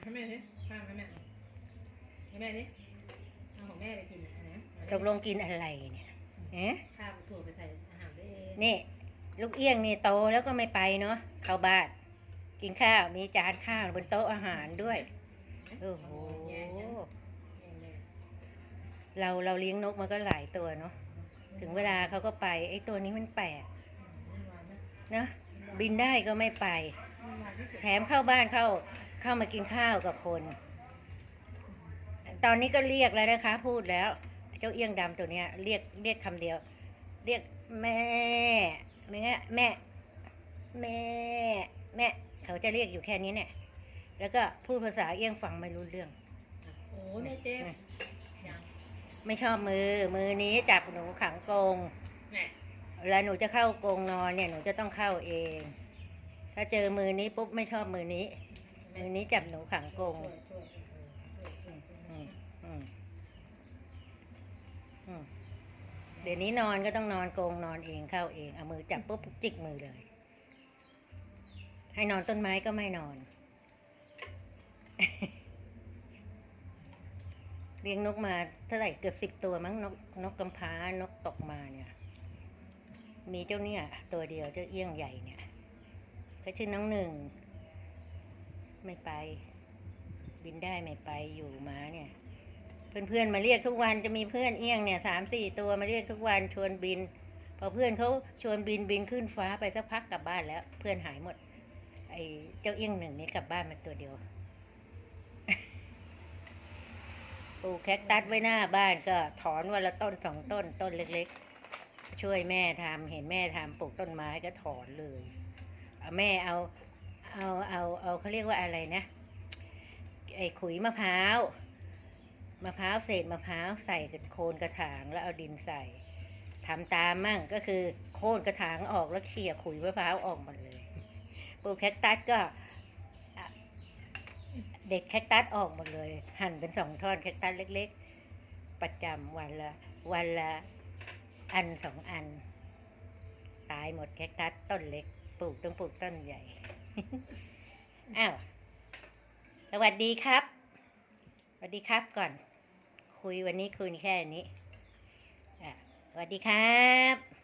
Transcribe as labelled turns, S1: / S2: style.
S1: ให้แม่สิข้าวให้แม่ให้แม่สิเอาของแม่ไปกินนะนะ
S2: ตกลงกินอะไรเนี่ยเอ๊ะ
S1: ข้าวถั่วไปใส่อาหารได้เอง
S2: นี่ ลูกเอี้ยงนี่โตแล้วก็ไม่ไปเนาะเข้าบ้านกินข้าวมีจานข้าวบนโต๊ะอาหารด้วยโอ้โห
S1: แย่นะแย่เลย
S2: เราเราเลี้ยงนกมาก็หลายตัวเนาะถึงเวลาเขาก็ไปไอ้ตัวนี้มันแปลก
S1: วุ่นวายมาก
S2: นะบินได้ก็ไม่ไป
S1: วุ่นวายที่สุด
S2: แถมเข้าบ้านเข้า เข้ามากินข้าวกับคน ตอนนี้ก็เรียกแล้วนะคะ พูดแล้ว เจ้าเอี้ยงดำตัวเนี้ย เรียกเรียกคำเดียว เรียกแม่แม่แม่ แม่ แม่ เขาจะเรียกอยู่แค่นี้เนี่ย แล้วก็พูดภาษาเอี้ยงฟังไม่รู้เรื่อง
S1: โอ้ยแม่เจ๊บยัง
S2: ไม่ชอบมือ มือนี้จับหนูขังกรง
S1: แม่
S2: เวลาหนูจะเข้ากรงนอนเนี่ย หนูจะต้องเข้าเอง ถ้าเจอมือนี้ปุ๊บไม่ชอบมือนี้มื อนี้จับหนูขังกงเดี๋ยวนี้นอนก็ต้องนอนกงนอนเองเข้าเอง เอามือจับปุ๊บจิกมือเลย ให้นอนต้นไม้ก็ไม่นอน เลี้ยงนกมาเท่าไหร่เกือบสิบตัวมั้งนกนกกำพร้านกตกมาเนี่ย มีเจ้าเนี่ย ตัวเดียวเจ้าเอี้ยงใหญ่เนี่ยเขาชื่อน้องหนึ่ง ไม่ไป บินได้ไม่ไปอยู่มาเนี่ย เพื่อนๆมาเรียกทุกวันจะมีเพื่อนเอี้ยงเนี่ยสามสี่ตัวมาเรียกทุกวันชวนบิน พอเพื่อนเขาชวนบินบินขึ้นฟ้าไปสักพักกลับบ้านแล้ว เพื่อนหายหมด ไอ้เจ้าเอี้ยงหนึ่งนี่กลับบ้านมาตัวเดียวปลูกแคคตัสไว้หน้าบ้านก็ถอนวันละต้นสองต้นต้นเล็กๆ ช่วยแม่ทำเห็นแม่ทำปลูกต้นไม้ก็ถอนเลยแม่เอา เอาเอาเอาเขาเรียกว่าอะไรนะไอ้ขุยมะพร้าวมะพร้าวเศษมะพร้าวใส่กับโคนกระถางแล้วเอาดินใส่ทำตามมั่งก็คือโค่นกระถางออกแล้วเขี่ยขุยมะพร้าวออกหมดเลยปลูกแคคตัสก็เด็ดแคคตัสออกหมดเลย หั่นเป็นสองท่อนแคคตัสเล็ก ๆ ประจำวันละวันละอันสองอัน ตายหมดแคคตัสต้นเล็ก ปลูกต้องปลูกต้นใหญ่ อ้าว สวัสดีครับ สวัสดีครับก่อน คุยวันนี้คุยแค่นี้ สวัสดีครับ